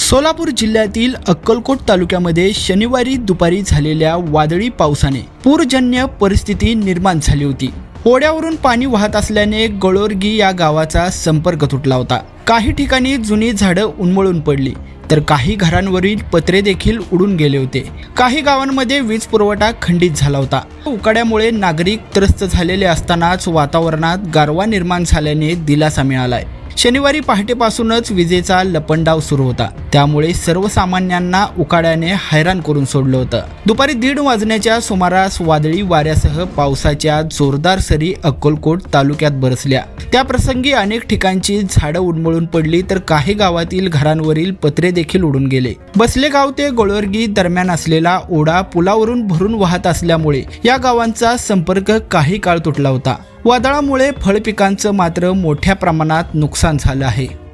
सोलापूर जिल्ह्यातील अक्कलकोट तालुक्यामध्ये शनिवारी दुपारी झालेल्या वादळी पावसाने पूरजन्य परिस्थिती निर्माण झाली होती. ओढ्यावरून पाणी वाहत असल्याने गळोरगी या गावाचा संपर्क तुटला होता. काही ठिकाणी जुनी झाडं उन्मळून पडली तर काही घरांवरील पत्रे देखील उडून गेले होते. काही गावांमध्ये वीज पुरवठा खंडित झाला होता. उकाड्यामुळे नागरिक त्रस्त झालेले असतानाच वातावरणात गारवा निर्माण झाल्याने दिलासा मिळालाय. शनिवारी पहाटेपासूनच विजेचा लपंडाव सुरू होता. त्यामुळे सर्वसामान्यांना उकाड्याने हैराण करून सोडलं होतं. दुपारी दीड वाजण्याच्या सुमारास वादळी वाऱ्यासह पावसाच्या जोरदार सरी अक्कलकोट तालुक्यात बरसल्या. त्या प्रसंगी अनेक ठिकाणची झाडं उडमळून पडली तर काही गावातील घरांवरील पत्रे देखील उडून गेले. बसले गाव ते गोळवर्गी दरम्यान असलेला ओढा पुलावरून भरून वाहत असल्यामुळे या गावांचा संपर्क काही काळ तुटला होता. वादळामुळे फळपिकांचं मात्र मोठ्या प्रमाणात नुकसान झालं आहे.